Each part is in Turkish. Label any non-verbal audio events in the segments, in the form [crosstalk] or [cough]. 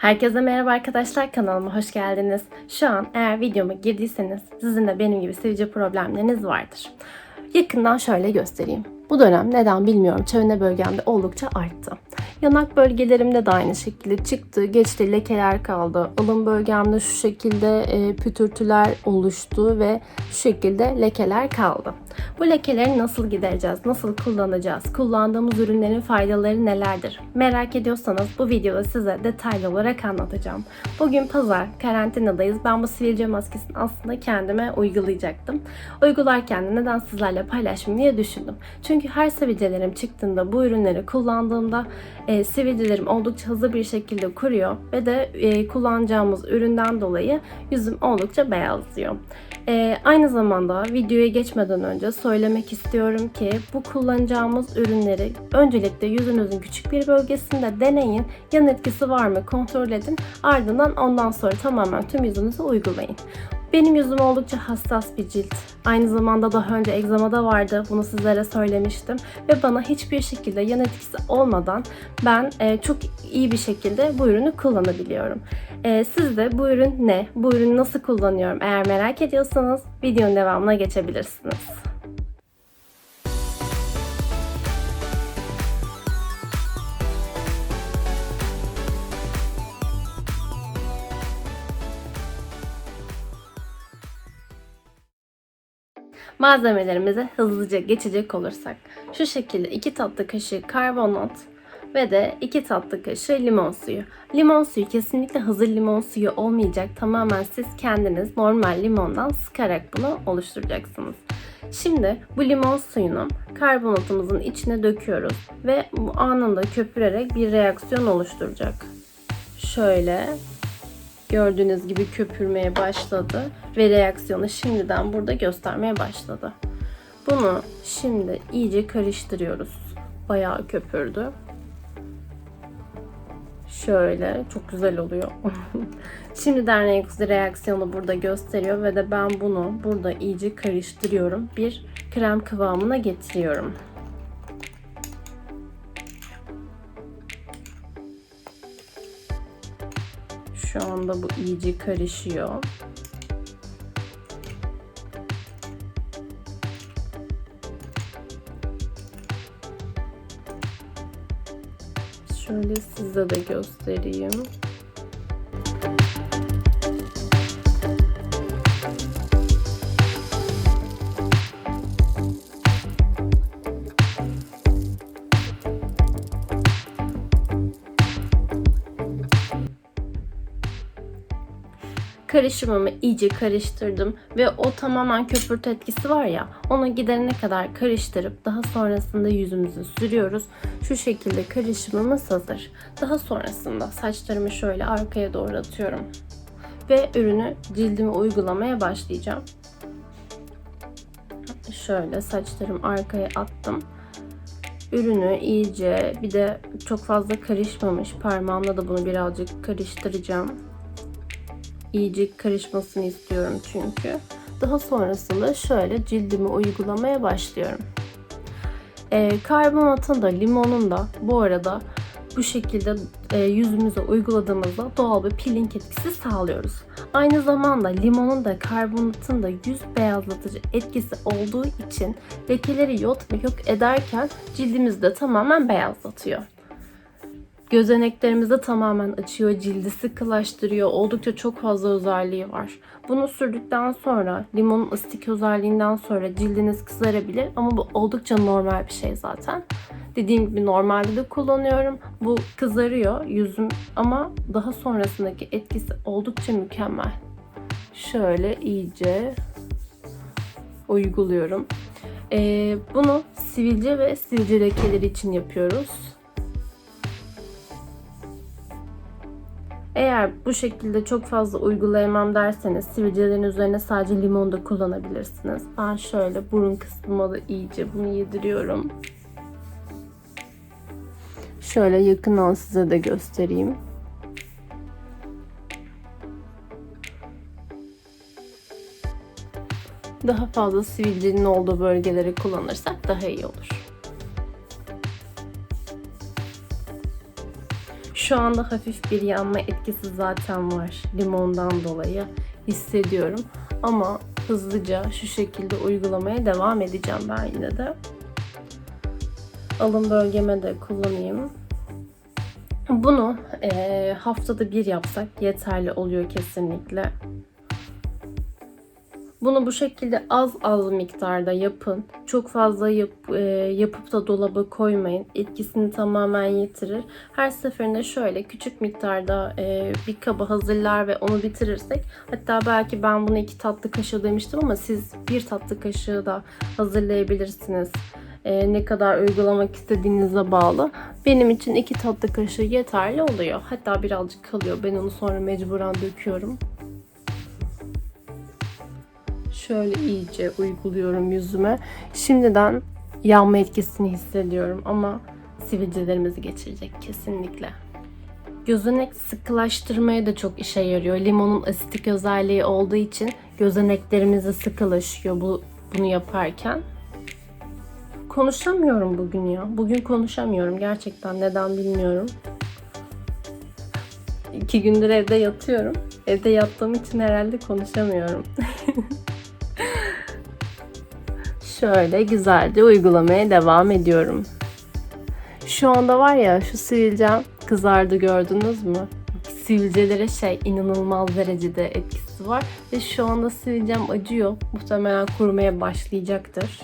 Herkese merhaba arkadaşlar kanalıma hoş geldiniz. Şu an eğer videoma girdiyseniz sizin de benim gibi sivilce problemleriniz vardır. Yakından şöyle göstereyim. Bu dönem neden bilmiyorum çevre bölgemde oldukça arttı. Yanak bölgelerimde de aynı şekilde çıktı. Geçti lekeler kaldı. Alın bölgemde şu şekilde e, pütürtüler oluştu ve şu şekilde lekeler kaldı. Bu lekeleri nasıl gidereceğiz? Nasıl kullanacağız? Kullandığımız ürünlerin faydaları nelerdir? Merak ediyorsanız bu videoda size detaylı olarak anlatacağım. Bugün pazar, karantinadayız. Ben bu sivilce maskesini aslında kendime uygulayacaktım. Uygularken de neden sizlerle paylaşmayayım diye düşündüm. Çünkü her sivilcelerim çıktığında bu ürünleri kullandığımda e, sivilcelerim oldukça hızlı bir şekilde kuruyor ve de e, kullanacağımız üründen dolayı yüzüm oldukça beyazlıyor. E, aynı zamanda videoya geçmeden önce söylemek istiyorum ki bu kullanacağımız ürünleri öncelikle yüzünüzün küçük bir bölgesinde deneyin. Yan etkisi var mı kontrol edin. Ardından ondan sonra tamamen tüm yüzünüze uygulayın. Benim yüzüm oldukça hassas bir cilt. Aynı zamanda daha önce egzamada vardı. Bunu sizlere söylemiştim. Ve bana hiçbir şekilde yan etkisi olmadan ben e, çok iyi bir şekilde bu ürünü kullanabiliyorum. E, siz de bu ürün ne? Bu ürünü nasıl kullanıyorum? Eğer merak ediyorsanız videonun devamına geçebilirsiniz. Malzemelerimize hızlıca geçecek olursak şu şekilde 2 tatlı kaşığı karbonat ve de 2 tatlı kaşığı limon suyu. Limon suyu kesinlikle hazır limon suyu olmayacak. Tamamen siz kendiniz normal limondan sıkarak bunu oluşturacaksınız. Şimdi bu limon suyunu karbonatımızın içine döküyoruz ve bu anında köpürerek bir reaksiyon oluşturacak. Şöyle gördüğünüz gibi köpürmeye başladı ve reaksiyonu şimdiden burada göstermeye başladı. Bunu şimdi iyice karıştırıyoruz. Bayağı köpürdü. Şöyle çok güzel oluyor. [laughs] Şimdiden reaksiyonu burada gösteriyor ve de ben bunu burada iyice karıştırıyorum. Bir krem kıvamına getiriyorum. Şu anda bu iyice karışıyor. Şöyle size de göstereyim. Karışımımı iyice karıştırdım ve o tamamen köpürtü etkisi var ya onu giderene kadar karıştırıp daha sonrasında yüzümüzü sürüyoruz. Şu şekilde karışımımız hazır. Daha sonrasında saçlarımı şöyle arkaya doğru atıyorum ve ürünü cildime uygulamaya başlayacağım. Şöyle saçlarım arkaya attım. Ürünü iyice bir de çok fazla karışmamış parmağımla da bunu birazcık karıştıracağım iyice karışmasını istiyorum çünkü. Daha sonrasında şöyle cildimi uygulamaya başlıyorum. E, karbonatın da limonun da bu arada bu şekilde e, yüzümüze uyguladığımızda doğal bir peeling etkisi sağlıyoruz. Aynı zamanda limonun da karbonatın da yüz beyazlatıcı etkisi olduğu için lekeleri yok yok ederken cildimizi de tamamen beyazlatıyor. Gözeneklerimizi tamamen açıyor, cildi sıkılaştırıyor. Oldukça çok fazla özelliği var. Bunu sürdükten sonra limonun ıstik özelliğinden sonra cildiniz kızarabilir ama bu oldukça normal bir şey zaten. Dediğim gibi normalde de kullanıyorum. Bu kızarıyor yüzüm ama daha sonrasındaki etkisi oldukça mükemmel. Şöyle iyice uyguluyorum. Ee, bunu sivilce ve sivilce lekeleri için yapıyoruz. Eğer bu şekilde çok fazla uygulayamam derseniz sivilcelerin üzerine sadece limon da kullanabilirsiniz. Ben şöyle burun kısmıma da iyice bunu yediriyorum. Şöyle yakından size de göstereyim. Daha fazla sivilcenin olduğu bölgeleri kullanırsak daha iyi olur. Şu anda hafif bir yanma etkisi zaten var. Limondan dolayı hissediyorum. Ama hızlıca şu şekilde uygulamaya devam edeceğim ben yine de. Alın bölgeme de kullanayım. Bunu eee, haftada bir yapsak yeterli oluyor kesinlikle. Bunu bu şekilde az az miktarda yapın. Çok fazla yap, e, yapıp da dolaba koymayın. Etkisini tamamen yitirir. Her seferinde şöyle küçük miktarda e, bir kaba hazırlar ve onu bitirirsek hatta belki ben bunu iki tatlı kaşığı demiştim ama siz bir tatlı kaşığı da hazırlayabilirsiniz. E, ne kadar uygulamak istediğinize bağlı. Benim için iki tatlı kaşığı yeterli oluyor. Hatta birazcık kalıyor. Ben onu sonra mecburen döküyorum. Şöyle iyice uyguluyorum yüzüme. Şimdiden yanma etkisini hissediyorum ama sivilcelerimizi geçirecek kesinlikle. Gözenek sıkılaştırmaya da çok işe yarıyor. Limonun asitik özelliği olduğu için gözeneklerimizi sıkılaşıyor bu, bunu yaparken. Konuşamıyorum bugün ya. Bugün konuşamıyorum gerçekten neden bilmiyorum. İki gündür evde yatıyorum. Evde yattığım için herhalde konuşamıyorum. [laughs] Şöyle güzelce uygulamaya devam ediyorum. Şu anda var ya şu sivilcem kızardı gördünüz mü? Sivilcelere şey inanılmaz derecede etkisi var ve şu anda sivilcem acıyor. Muhtemelen kurumaya başlayacaktır.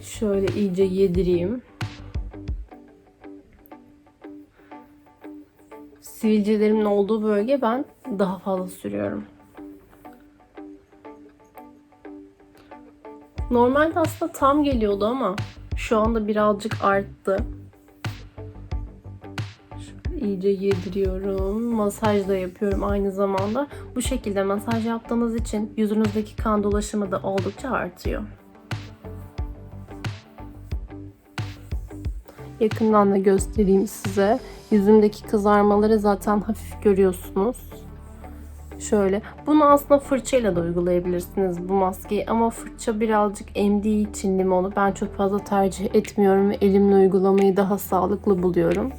Şöyle iyice yedireyim. Sivilcelerimin olduğu bölge ben daha fazla sürüyorum. Normalde aslında tam geliyordu ama şu anda birazcık arttı. Şöyle iyice yediriyorum. Masaj da yapıyorum aynı zamanda. Bu şekilde masaj yaptığınız için yüzünüzdeki kan dolaşımı da oldukça artıyor. Yakından da göstereyim size. Yüzümdeki kızarmaları zaten hafif görüyorsunuz. Şöyle. Bunu aslında fırçayla da uygulayabilirsiniz bu maskeyi ama fırça birazcık emdiği için limonu ben çok fazla tercih etmiyorum ve elimle uygulamayı daha sağlıklı buluyorum.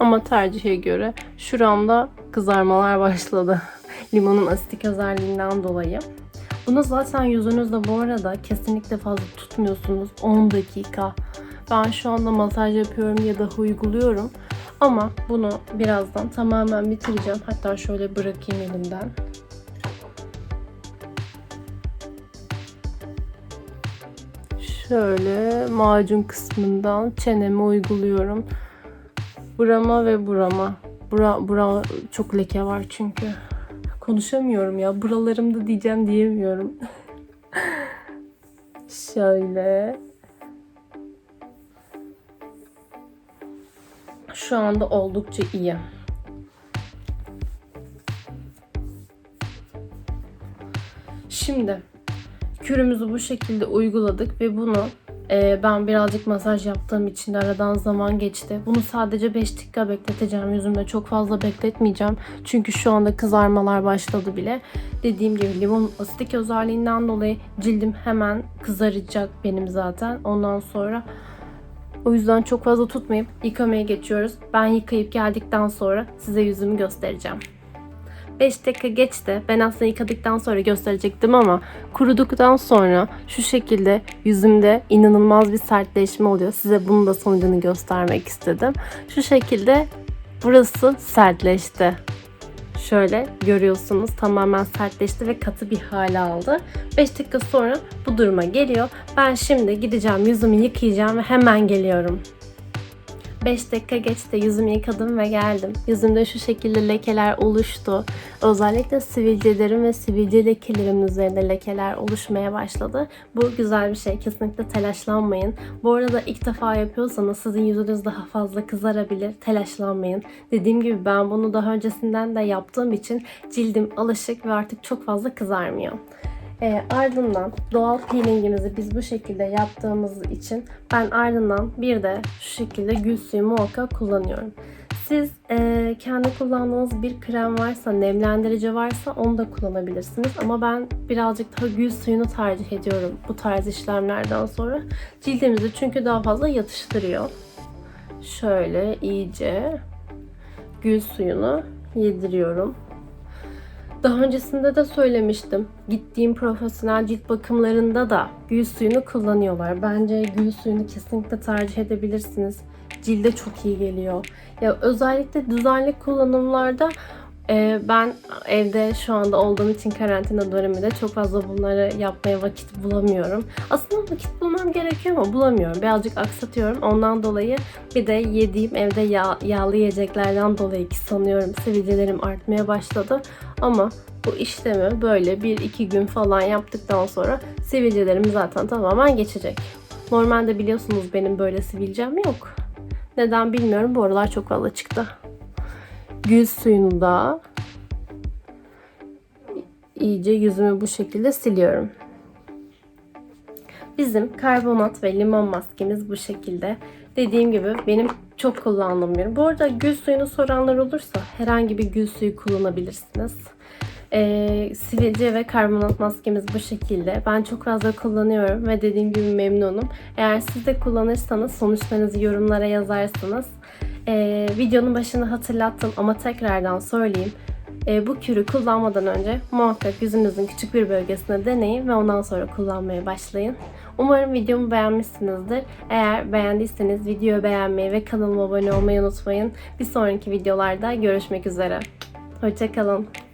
Ama tercihe göre şuramda kızarmalar [laughs] başladı. Limonun asitik özelliğinden dolayı. Bunu zaten yüzünüzde bu arada kesinlikle fazla tutmuyorsunuz. 10 dakika. Ben şu anda masaj yapıyorum ya da uyguluyorum. Ama bunu birazdan tamamen bitireceğim. Hatta şöyle bırakayım elimden. Şöyle macun kısmından çeneme uyguluyorum. Burama ve burama. Bura, bura çok leke var çünkü. Konuşamıyorum ya. Buralarımda diyeceğim diyemiyorum. [laughs] Şöyle. Şu anda oldukça iyi. Şimdi kürümüzü bu şekilde uyguladık ve bunu e, ben birazcık masaj yaptığım için de aradan zaman geçti. Bunu sadece 5 dakika bekleteceğim yüzümde. Çok fazla bekletmeyeceğim. Çünkü şu anda kızarmalar başladı bile. Dediğim gibi limon asitik özelliğinden dolayı cildim hemen kızaracak benim zaten. Ondan sonra o yüzden çok fazla tutmayıp yıkamaya geçiyoruz. Ben yıkayıp geldikten sonra size yüzümü göstereceğim. 5 dakika geçti. Ben aslında yıkadıktan sonra gösterecektim ama kuruduktan sonra şu şekilde yüzümde inanılmaz bir sertleşme oluyor. Size bunun da sonucunu göstermek istedim. Şu şekilde burası sertleşti. Şöyle görüyorsunuz tamamen sertleşti ve katı bir hale aldı. 5 dakika sonra bu duruma geliyor. Ben şimdi gideceğim yüzümü yıkayacağım ve hemen geliyorum. 5 dakika geçti yüzümü yıkadım ve geldim. Yüzümde şu şekilde lekeler oluştu. Özellikle sivilcelerim ve sivilce lekelerimin üzerinde lekeler oluşmaya başladı. Bu güzel bir şey. Kesinlikle telaşlanmayın. Bu arada ilk defa yapıyorsanız sizin yüzünüz daha fazla kızarabilir. Telaşlanmayın. Dediğim gibi ben bunu daha öncesinden de yaptığım için cildim alışık ve artık çok fazla kızarmıyor. E, ardından doğal peelingimizi biz bu şekilde yaptığımız için ben ardından bir de şu şekilde gül suyu muhakkak kullanıyorum. Siz e, kendi kullandığınız bir krem varsa, nemlendirici varsa onu da kullanabilirsiniz. Ama ben birazcık daha gül suyunu tercih ediyorum bu tarz işlemlerden sonra. Cildimizi çünkü daha fazla yatıştırıyor. şöyle iyice gül suyunu yediriyorum. Daha öncesinde de söylemiştim. Gittiğim profesyonel cilt bakımlarında da gül suyunu kullanıyorlar. Bence gül suyunu kesinlikle tercih edebilirsiniz. Cilde çok iyi geliyor. Ya özellikle düzenli kullanımlarda ben evde şu anda olduğum için karantina döneminde çok fazla bunları yapmaya vakit bulamıyorum. Aslında vakit bulmam gerekiyor ama bulamıyorum. Birazcık aksatıyorum. Ondan dolayı bir de yediğim evde yağ, yağlı yiyeceklerden dolayı ki sanıyorum sivilcelerim artmaya başladı. Ama bu işlemi böyle 1-2 gün falan yaptıktan sonra sivilcelerim zaten tamamen geçecek. Normalde biliyorsunuz benim böyle sivilcem yok. Neden bilmiyorum. Bu aralar çok fazla çıktı. Gül suyunu da iyice yüzümü bu şekilde siliyorum. Bizim karbonat ve limon maskemiz bu şekilde. Dediğim gibi benim çok kullandığım bir. Bu arada gül suyunu soranlar olursa herhangi bir gül suyu kullanabilirsiniz. Ee, sivilce ve karbonat maskemiz bu şekilde. Ben çok fazla kullanıyorum ve dediğim gibi memnunum. Eğer siz de kullanırsanız sonuçlarınızı yorumlara yazarsanız ee, videonun başını hatırlattım ama tekrardan söyleyeyim. Ee, bu kürü kullanmadan önce muhakkak yüzünüzün küçük bir bölgesine deneyin ve ondan sonra kullanmaya başlayın. Umarım videomu beğenmişsinizdir. Eğer beğendiyseniz videoyu beğenmeyi ve kanalıma abone olmayı unutmayın. Bir sonraki videolarda görüşmek üzere. Hoşçakalın.